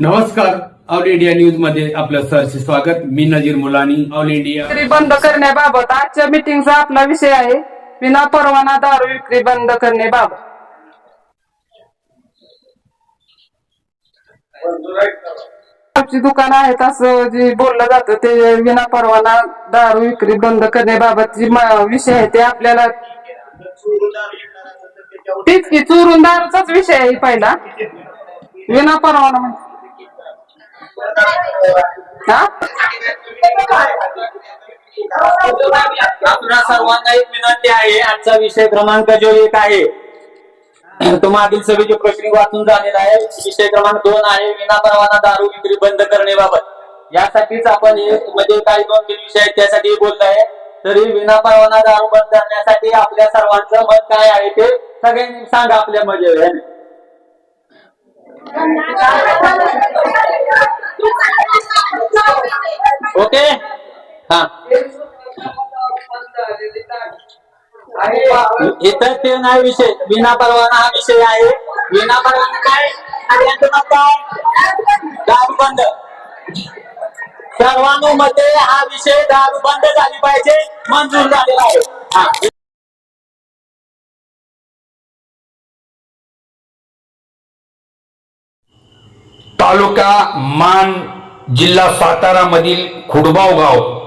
नमस्कार. All India न्यूजमध्ये आपलं सरचे स्वागत. मी नजीर मुलानी. All India. विक्री बंद करण्याबाबत आजच्या मीटिंगचा आपला विषय आहे. विना परवाना दारू विक्री बंद करण्याबाबत. दुकान आहेत असं जे बोललं जातं ते विना परवाना दारू विक्री बंद करण्याबाबत जे विषय आहे ते आपल्याला तीच की चोरून दारूचाच विषय आहे पहिला. विना परवाना म्हणजे हा आपल्या सर्वांना एक विनंती आहे आजचा विषय क्रमांक जो एक आहे तो मागील सभेचे प्रश्न वाचून झालेला आहे. विषय क्रमांक दोन आहे विना परवाना दारू विक्री बंद करण्याबाबत. यासाठीच आपण म्हणजे काही दोन तीन विषय आहेत त्यासाठी बोलत आहे. तरी विनापरवाना दारू बंद करण्यासाठी आपल्या सर्वांचं मत काय आहे ते सगळ्यांनी सांगा आपल्या मध्ये ओके. हा. इथं ते नाही विषय. विना परवाना हा विषय आहे. विना परवाना काय? काय? दारू बंद. सर्वानुमते हा विषय दारू बंद झाली पाहिजे. मंजूर झालेला आहे. तालुका मान जिल्हा सातारा मधील खुडबाव गाव.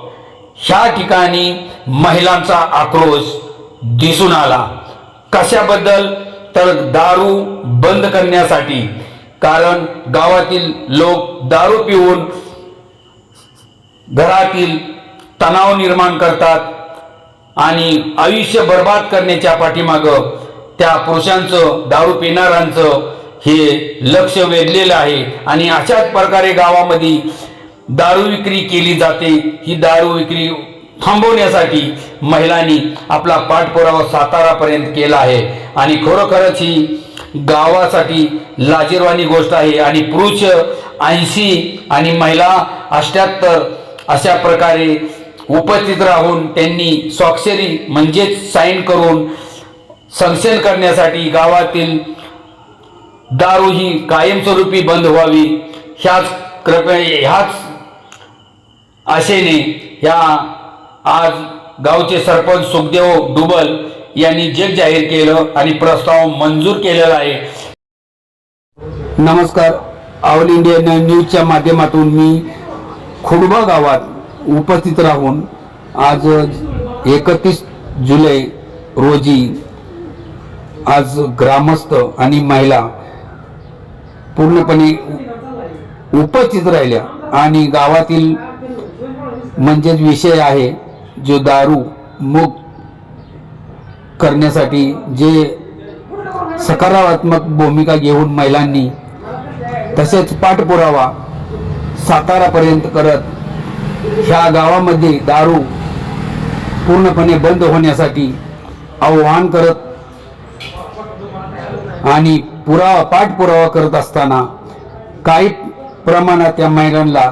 ह्या ठिकाणी महिलांचा आक्रोश दिसून आला. कशाबद्दल? तर दारू बंद करण्यासाठी. कारण गावातील लोक दारू पिऊन घरातील तणाव निर्माण करतात आणि आयुष्य बर्बाद करण्याच्या पाठीमागं त्या पुरुषांचं दारू पिणाऱ्यांचं हे लक्ष वेधलेलं आहे. आणि अशाच प्रकारे गावामध्ये दारू विक्री केली जाते. ही दारू विक्री थांबवण्यासाठी महिलांनी आपला पाठपुरावा सातारापर्यंत केला आहे. आणि खरोखरच ही गावासाठी लाजीरवाणी गोष्ट आहे. आणि पुरुष ऐंशी आणि महिला अष्ट्याहत्तर अशा प्रकारे उपस्थित राहून त्यांनी स्वाक्षरी म्हणजेच साईन करून संक्षेन करण्यासाठी गावातील दारू ही कायमस्वरूपी बंद व्हावी. ह्याच कृपया ह्याच आशेने ह्या आज गावचे सरपंच सुखदेव डुबल यांनी जग जाहीर केलं आणि प्रस्ताव मंजूर केलेला आहे. नमस्कार. ऑल इंडिया न्यूजच्या माध्यमातून मी खुडबा गावात उपस्थित राहून आज एकतीस जुलै रोजी आज ग्रामस्थ आणि महिला पूर्णपणे उपस्थित राहिल्या. आणि गावातील म्हणजेच विषय आहे जो दारू मुक्त करण्यासाठी जे सकारात्मक भूमिका घेऊन महिलांनी तसेच पाठपुरावा सातारापर्यंत करत ह्या गावामध्ये दारू पूर्णपणे बंद होण्यासाठी आव्हान करत आणि पुरावा पाठपुरावा करत असताना काही प्रमाणात त्या महिलांना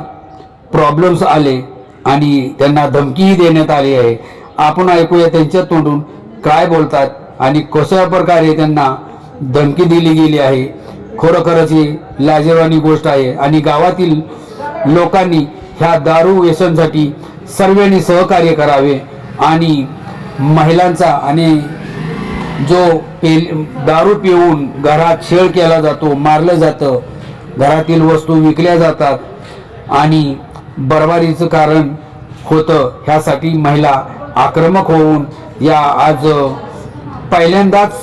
प्रॉब्लेम्स आले आणि त्यांना धमकीही देण्यात आली आहे. आपण ऐकूया त्यांच्या तोंडून काय बोलतात आणि कशा प्रकारे त्यांना धमकी दिली गेली आहे. खरोखरच ही लाजीरवाणी गोष्ट आहे आणि गावातील लोकांनी ह्या दारू व्यसनसाठी सर्वांनी सहकार्य करावे आणि महिलांचा आणि जो पे दारू पिऊन घरात छेळ केला जातो मारलं जातं घरातील वस्तू विकल्या जातात आणि बरबारीचं कारण होतं ह्यासाठी महिला आक्रमक होऊन या आज पहिल्यांदाच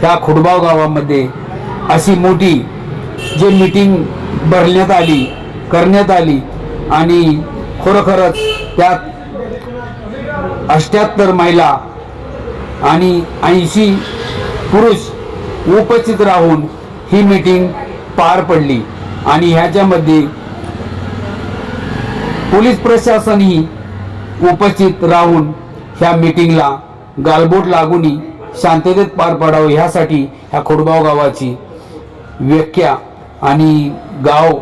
ह्या खुडबाव गावामध्ये अशी मोठी जे मीटिंग भरण्यात आली करण्यात आली आणि खरोखरच त्यात अष्ट्याहत्तर महिला आणि ऐंशी पुरुष उपस्थित राहून ही मीटिंग पार पडली. आणि ह्याच्यामध्ये पोलीस प्रशासनही उपस्थित राहून ह्या मीटिंगला गालबोट लागूनही शांततेत पार पाडावं ह्यासाठी ह्या खोडगाव गावाची व्याख्या आणि गाव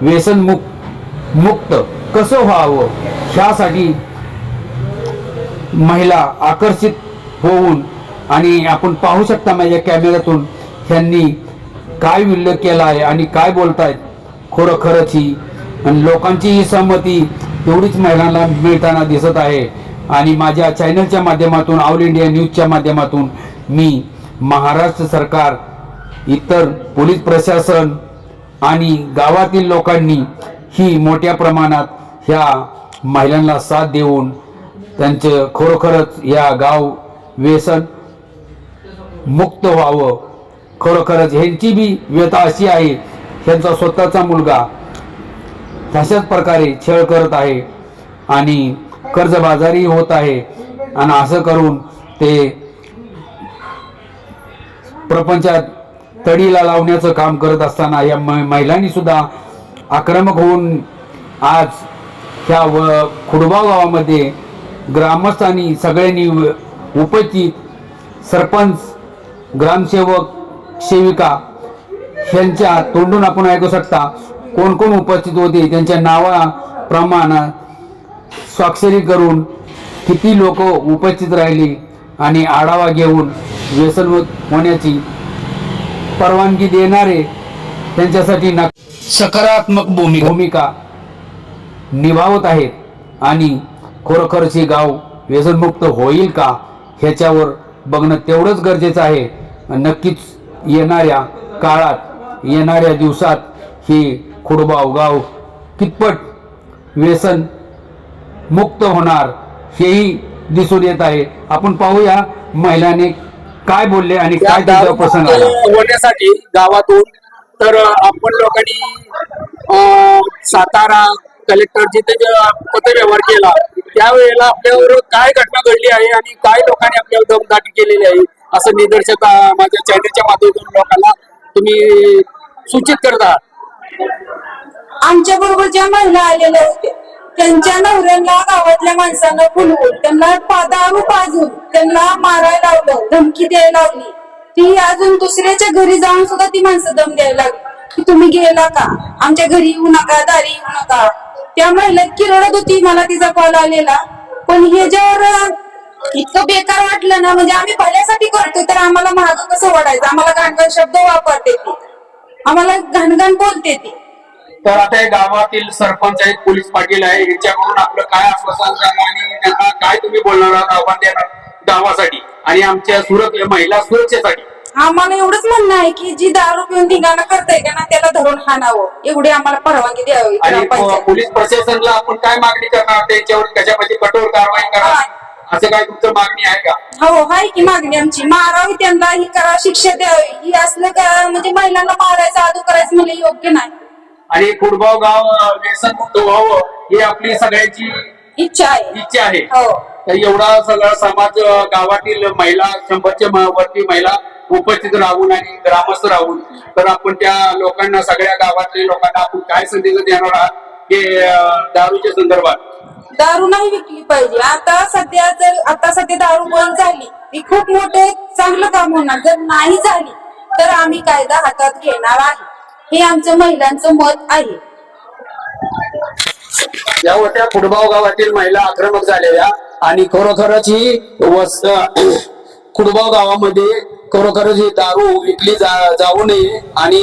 व्यसनमुक्त मुक्त कसं व्हावं ह्यासाठी महिला आकर्षित होऊन आणि आपण पाहू शकता माझ्या कॅमेऱ्यातून ह्यांनी काय उल्लेख केला आहे आणि काय बोलतायत. खरोखरच ही. आणि लोकांची ही सहमती तेवढीच महिलांना मिळताना दिसत आहे. आणि माझ्या चॅनलच्या माध्यमातून ऑल इंडिया न्यूजच्या माध्यमातून मी महाराष्ट्र सरकार इतर पोलीस प्रशासन आणि गावातील लोकांनी ही मोठ्या प्रमाणात ह्या महिलांना साथ देऊन त्यांचं खरोखरच या गाव व्यसन मुक्त व्हावं. खरोखरच ह्यांची बी व्यथा अशी आहे ह्यांचा स्वतःचा मुलगा तशाच प्रकारे छळ करत आहे आणि कर्जबाजारी होत आहे. आणि असं करून ते प्रपंचात तडीला लावण्याचं काम करत असताना या महिलांनी सुद्धा आक्रमक होऊन आज ह्या व खुडबाव गावामध्ये ग्रामस्थांनी सगळ्यांनी उपस्थित सरपंच ग्रामसेवक सेविका ह्यांच्या तोंडून आपण ऐकू शकता कोण कोण उपस्थित होते त्यांच्या नावाप्रमाणे स्वाक्षरी करून किती लोक उपस्थित राहिली आणि आढावा घेऊन व्यसनमुक्त होण्याची परवानगी देणारे त्यांच्यासाठी न सकारात्मक भूमिका. भूमिका निभावत आहेत. आणि खरोखरच गाव व्यसनमुक्त होईल का? ह्याच्यावर बघणं तेवढंच गरजेचं आहे. नक्कीच येणाऱ्या काळात येणाऱ्या दिवसात हे खुडबाव गाव कितपट व्यसन मुक्त होणार हेही दिसून येत आहे. आपण पाहूया महिलांनी काय बोलले आणि काय त्याचा प्रसंग आला? होण्यासाठी गावातून तर आपण लोकांनी सातारा कलेक्टर जिथे पत्रव्यवहार केला. त्यावेळेला आपल्यावर काय घटना घडली आहे आणि काय लोकांनी आपल्यावर दमदाटी केलेली आहे असं निदर्शक माझ्या चॅनलच्या माध्यमातून लोकांना तुम्ही सूचित करत आहात. आमच्या बरोबर ज्या महिला आलेल्या होत्या त्यांच्या नवऱ्यांना गावातल्या माणसांना फुलवून त्यांना पादारू पाजून त्यांना मारायला लावलं धमकी द्यायला लावली. ती अजून दुसऱ्याच्या घरी जाऊन सुद्धा ती माणसं दम द्यायला लागली. की तुम्ही गेला का? आमच्या घरी येऊ नका दारी येऊ नका. त्या महिला इतकी रडत होती मला तिचा कॉल आलेला. पण ह्याच्यावर इतकं बेकार वाटलं ना म्हणजे आम्ही भल्यासाठी करतो तर आम्हाला महाग कसं वाटायचं आम्हाला घाणघाण शब्द वापरते ती. आम्हाला घाणघाण बोलते ती. तर आता हे गावातील सरपंच आहेत पोलीस पाटील आहे यांच्याकडून आपलं काय आश्वासन आणि त्यांना काय तुम्ही बोलणार आव्हान देणार गावासाठी आणि आमच्या सुरक्षा महिला सुरक्षेसाठी? आम्हाला एवढंच म्हणणं आहे की जी दारू पिऊन धिंगाणा करताय का ना त्याला धरून हाणावं. एवढी आम्हाला परवानगी द्यावी आणि ग्रामपंचायत. पोलीस प्रशासनाला आपण काय मागणी करणार? त्यांच्यावर कशामध्ये कठोर कारवाई करा असं काय तुमचं मागणी आहे का? हो आहे की मागणी आमची. मारावी त्यांना ही करा शिक्षा द्यावी. ही असलं का म्हणजे महिलांना मारायचं आदू करायचं म्हणजे योग्य नाही. आणि कुडगाव गाव अं, व्यसनमुक्त व्हावं ही आपली सगळ्यांची इच्छा आहे. इच्छा आहे. हो. तर एवढा सगळा समाज अं, गावातील महिला शंभरच्या म- वरती महिला उपस्थित राहून आणि ग्रामस्थ राहून. तर आपण त्या लोकांना सगळ्या गावातल्या लोकांना आपण काय संदेश देणार आहात हे दारूच्या संदर्भात? दारू नाही विकली पाहिजे. आता सध्या जर आता सध्या दारू बंद झाली ही खूप मोठे चांगलं काम होणार. जर नाही झाली तर आम्ही कायदा हातात घेणार आहे. हे आमचं महिलांचं मत आहे. या होत्या कुडगाव गावातील महिला आक्रमक झालेल्या आणि खरोखरच ही वस कुडगाव गावामध्ये खरोखरच ही दारू विकली जा जाऊ नये आणि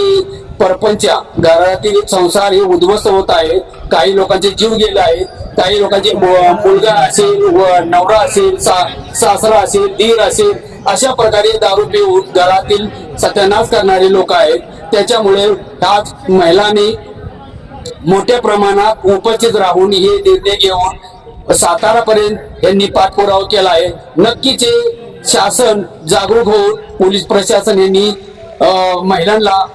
परपंचा घरातील संसार हे उद्ध्वस्त होत आहे. काही लोकांचे जीव गेले आहेत. काही लोकांचे मुलगा असेल व नवरा असेल सा सासरा असेल दीर असेल अशा प्रकारे दारू पिऊन घरातील सत्यानाश करणारे लोक आहेत. त्याच्यामुळे आज महिलांनी मोठ्या प्रमाणात उपस्थित राहून हे निर्णय घेऊन सातारापर्यंत यांनी पाठपुरावा केला आहे. नक्कीच हे शासन जागरूक होऊन पोलीस प्रशासन यांनी महिलांना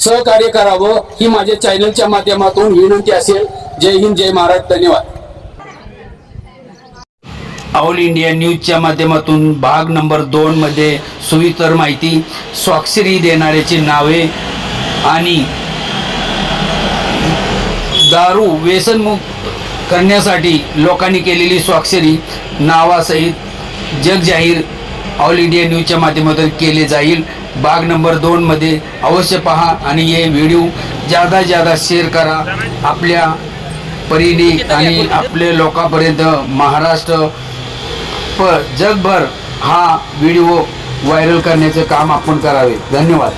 सहकार्य करावं ही माझ्या चॅनलच्या माध्यमातून विनंती असेल. जय हिंद जय महाराज धन्यवाद. ऑल इंडिया न्यूजच्या माध्यमातून भाग नंबर दोन मध्ये सुवितर माहिती स्वाक्षरी देणाऱ्याची नावे आणि दारू व्यसनमुक्त करण्यासाठी लोकांनी केलेली स्वाक्षरी नावासहित जगजाहीर ऑल इंडिया न्यूजच्या माध्यमातून केले जाईल. भाग नंबर दोनमध्ये अवश्य पहा आणि हे व्हिडिओ जादा जादा शेअर करा. आपल्या परीने आणि आपल्या लोकांपर्यंत महाराष्ट्र प जगभर हा व्हिडिओ व्हायरल करण्याचं काम आपण करावे. धन्यवाद.